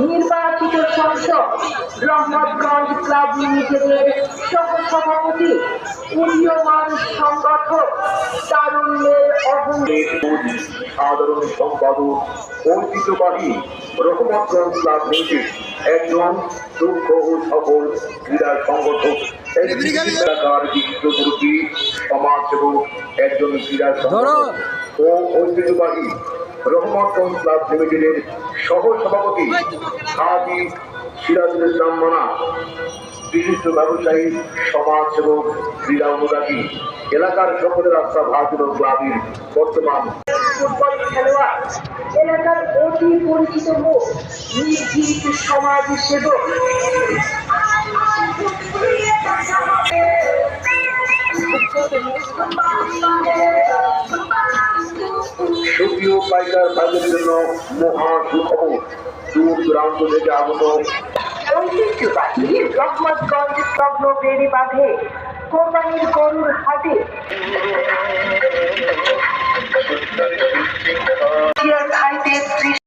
নির্বাচিত সংসদ রহমতগঞ্জ ক্লাব লিমিটেডের সহসভাপতি উদীয়মান সংগঠক তারুণ্যের অহংকার সাধারণ সম্পাদক ঐতিহ্যবাহী রহমতগঞ্জ ক্লাব লিমিটেড একজন দক্ষ ও সফল ক্রীড়া সংগঠক। এই এলাকার বিশ্বগুরুটি সমাজসেবক একজন ক্রীড়া সংগঠক ও ঐতিহ্যবাহী রহমতগঞ্জ ক্লাব লিমিটেডের সহ সভাপতি হাজি সিরাজুল ইসলাম মানা, বিশিষ্ট ব্যবসায়ী, সমাজ সমাজসেবক ক্রীড়া অনুরাগী, এলাকার সকলের আস্থা ভারতীয় ক্লাবের বর্তমান ফুটবল এলাকার অতি পরিচিত মুখ নির্ভীক সমাজ সেবক। সুপ্রিয় পাইকার ভাইদের জন্য মহা সুখবর। দূর দূরান্ত থেকে আগত। ঐতিহ্যবাহী রহমতগঞ্জ স্বপ্ন বেড়ি বাঁধে কোরবানির গরুর হাটে